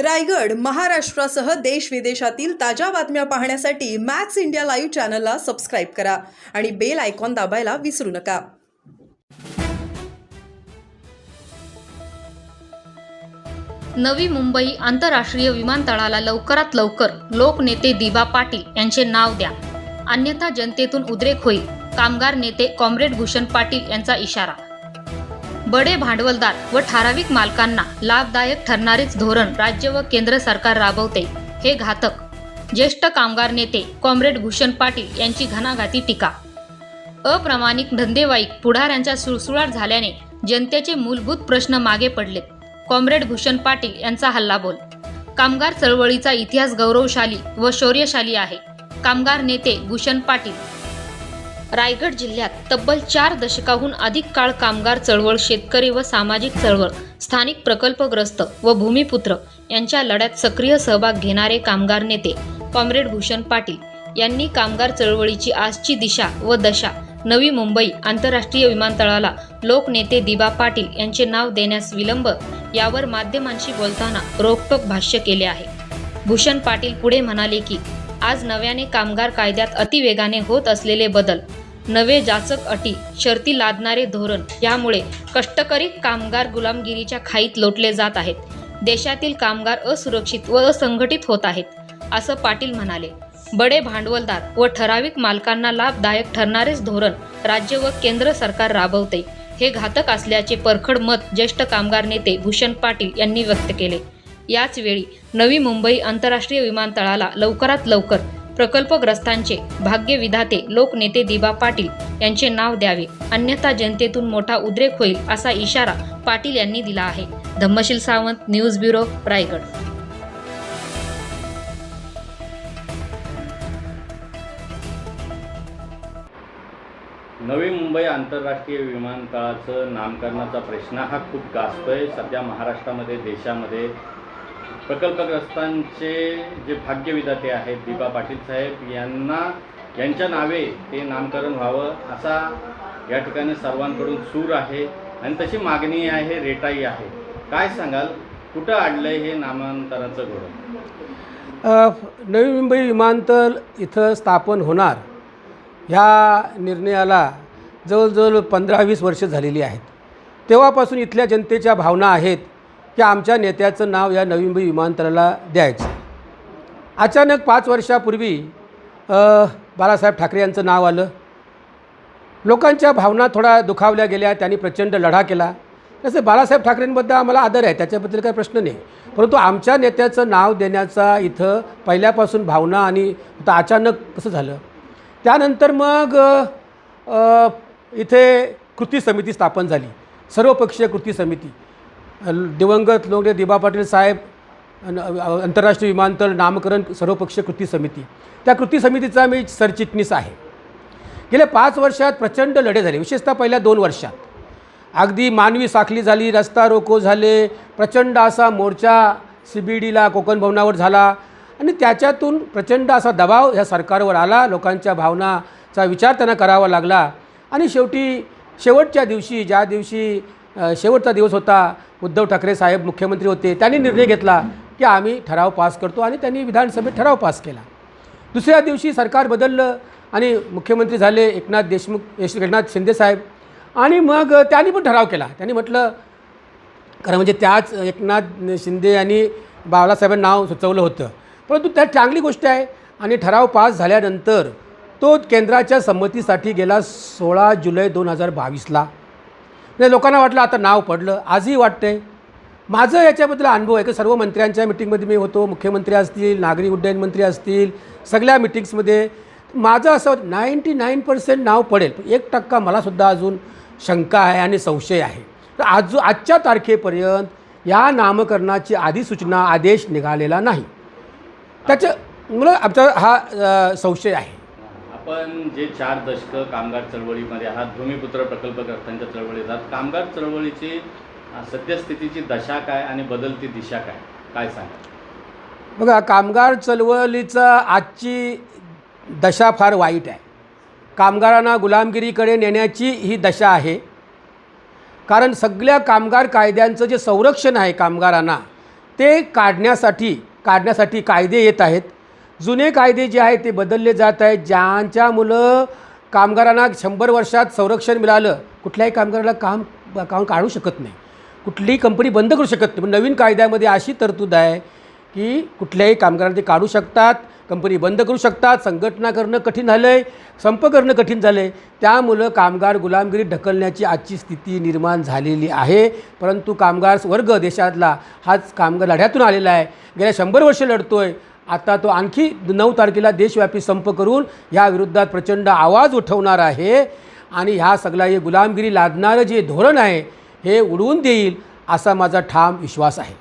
रायगड महाराष्ट्रासह देश विदेशातील ताज्या बातम्या पाहण्यासाठी मॅक्स इंडिया लाईव्ह चॅनलला सबस्क्राईब करा आणि बेल आयकॉन दाबायला विसरू नका. नवी मुंबई आंतरराष्ट्रीय विमानतळाला लवकरात लवकर लोकनेते दिबा पाटील यांचे नाव द्या. अन्यथा जनतेतून उद्रेक होईल. कामगार नेते कॉम्रेड भूषण पाटील यांचा इशारा. बडे भांडवलदार व ठराविक मालकांना लाभदायक ठरणारेच धोरण राज्य व केंद्र सरकार राबवते. हे घातक. ज्येष्ठ कामगार नेते कॉम्रेड भूषण पाटील यांची घणाघाती टीका. अप्रामाणिक धंदेवाईक पुढाऱ्यांच्या सुळसुळाट झाल्याने जनतेचे मूलभूत प्रश्न मागे पडलेत. कॉम्रेड भूषण पाटील यांचा हल्लाबोल. कामगार चळवळीचा इतिहास गौरवशाली व शौर्यशाली आहे. कामगार नेते भूषण पाटील रायगड जिल्ह्यात तब्बल चार दशकाहून अधिक काळ कामगार चळवळ शेतकरी व सामाजिक चळवळ स्थानिक प्रकल्पग्रस्त व भूमिपुत्र यांच्या लढ्यात सक्रिय सहभाग घेणारे कामगार नेते कॉम्रेड भूषण पाटील यांनी कामगार चळवळीची आजची दिशा व दशा नवी मुंबई आंतरराष्ट्रीय विमानतळाला लोकनेते दिबा पाटील यांचे नाव देण्यास विलंब यावर माध्यमांशी बोलताना रोखटोक भाष्य केले आहे. भूषण पाटील पुढे म्हणाले की आज नव्याने कामगार कायद्यात अतिवेगाने होत असलेले बदल नवे जाचक अटी शर्ती लादणारे धोरण यामुळे कष्टकरी कामगार गुलामगिरीच्या खाईत लोटले जात आहेत. देशातील कामगार असुरक्षित व असंघटित होत आहेत असं पाटील म्हणाले. बडे भांडवलदार व ठराविक मालकांना लाभदायक ठरणारेच धोरण राज्य व केंद्र सरकार राबवते. हे घातक असल्याचे परखड मत ज्येष्ठ कामगार नेते भूषण पाटील यांनी व्यक्त केले. याचवेळी नवी मुंबई आंतरराष्ट्रीय विमानतळाला लवकरात लवकर प्रकल्पग्रस्तांचे भाग्यविधाते लोकनेते दिबा पाटील यांचे नाव द्यावे. अन्यथा जनतेतून मोठा उद्रेक होईल असा इशारा पाटील यांनी दिला आहे. Dhammashil Sawant news bureau Raigad. नवी मुंबई आंतरराष्ट्रीय विमानतळाचं नामकरणाचा प्रश्न हा खूप गाजतोय. सध्या महाराष्ट्रामध्ये देशामध्ये प्रकल्पग्रस्तांचे जे भाग्यविधाते आहेत दीपा पाटील साहेब यांना यांच्या नावे ते नामकरण व्हावं असा या ठिकाणी सर्वांकडून सूर आहे. आणि तशी मागणी आहे रेटाई आहे. काय सांगाल? कुठं अडलंय हे नामांतराचं घोडं नवी मुंबई विमानतळ इथं स्थापन होणार ह्या निर्णयाला जवळजवळ पंधरा वीस वर्ष झालेली आहेत. तेव्हापासून इथल्या जनतेच्या भावना आहेत की आमच्या नेत्याचं नाव या नवी मुंबई विमानतळाला द्यायचं. अचानक पाच वर्षापूर्वी बाळासाहेब ठाकरे यांचं नाव आलं. लोकांच्या भावना थोडा दुखावल्या गेल्या त्यांनी प्रचंड लढा केला. तसं बाळासाहेब ठाकरेंबद्दल आम्हाला आदर आहे त्याच्याबद्दल काही प्रश्न नाही. परंतु आमच्या नेत्याचं नाव देण्याचा इथं पहिल्यापासून भावना आणि आता अचानक कसं झालं? त्यानंतर मग इथे कृती समिती स्थापन झाली. सर्वपक्षीय कृती समिती. दिवंगत लोकने दिबा पाटील साहेब आंतरराष्ट्रीय विमानतळ नामकरण सर्वपक्षीय कृती समिती. त्या कृती समितीचा मी सरचिटणीस आहे. गेल्या पाच वर्षात प्रचंड लढे झाले विशेषतः पहिल्या दोन वर्षात. अगदी मानवी साखली झाली रस्ता रोको झाले प्रचंड असा मोर्चा सी बी डीला कोकण भवनावर झाला. आणि त्याच्यातून प्रचंड असा दबाव ह्या सरकारवर आला लोकांच्या भावनाचा विचार त्यांना करावा लागला. आणि शेवटी शेवटच्या दिवशी ज्या दिवशी शेवटचा दिवस होता. उद्धव ठाकरे साहेब मुख्यमंत्री होते. त्यांनी निर्णय घेतला की आम्ही ठराव पास करतो आणि त्यांनी विधानसभेत ठराव पास केला. दुसऱ्या दिवशी सरकार बदललं आणि मुख्यमंत्री झाले एकनाथ देशमुख यश एकनाथ शिंदे साहेब. आणि मग त्यांनी पण ठराव केला. त्यांनी म्हटलं खरं म्हणजे त्याच एकनाथ शिंदे यांनी बाळासाहेबांना नाव सुचवलं होतं. परंतु त्यात चांगली गोष्ट आहे आणि ठराव पास झाल्यानंतर तो केंद्राच्या संमतीसाठी गेला सोळा जुलै दोन हजार बावीसला. म्हणजे लोकांना वाटलं आता नाव पडलं आजही वाटतंय. माझं याच्याबद्दल अनुभव आहे की सर्व मंत्र्यांच्या मिटिंगमध्ये मी होतो मुख्यमंत्री असतील नागरी उड्डयन मंत्री असतील सगळ्या मिटिंग्समध्ये माझं असं नाईंटी नाईन पर्सेंट नाव पडेल. एक टक्का मलासुद्धा अजून शंका आहे आणि संशय आहे. तर आज आजच्या तारखेपर्यंत या नामकरणाची अधिसूचना आदेश निघालेला नाही. त्याच्यामुळं आमचा हा संशय आहे. आपण जे चार दशकं कामगार चळवळीमध्ये आहात भूमिपुत्र प्रकल्पकर्त्यांच्या चळवळीत आहात कामगार चळवळीची सद्यस्थितीची दशा काय आणि बदलती दिशा काय? काय सांगा बघा कामगार चळवळीचं आजची दशा फार वाईट आहे. कामगारांना गुलामगिरीकडे नेण्याची ही दशा आहे. कारण सगळ्या कामगार कायद्यांचं जे संरक्षण आहे कामगारांना ते काढण्यासाठी काढण्यासाठी कायदे येत आहेत. जुने कायदे जे आहेत ते बदलले जात आहेत. ज्यांच्या मुलं कामगारांना शंभर वर्षात संरक्षण मिळालं कुठल्याही कामगाराला काम काम काढू शकत नाही. कुठलीही कंपनी बंद करू शकत नाही. पण नवीन कायद्यामध्ये अशी तरतूद आहे की कुठल्याही कामगारांना ते काढू शकतात कंपनी बंद करू शकतात संघटना करणं कठीण झालं आहे संप करणं कठीण झालं आहे त्यामुळं कामगार गुलामगिरीत ढकलण्याची आजची स्थिती निर्माण झालेली आहे. परंतु कामगार वर्ग देशातला हाच कामगार लढ्यातून आलेला आहे. गेल्या शंभर वर्ष लढतो आहे आता तो आणखी नऊ तारखेला देशव्यापी संप करून ह्या विरोधात प्रचंड आवाज उठवणार आहे. आणि ह्या सगळा हे गुलामगिरी लादणारं जे धोरण आहे हे उडवून देईल असा माझा ठाम विश्वास आहे.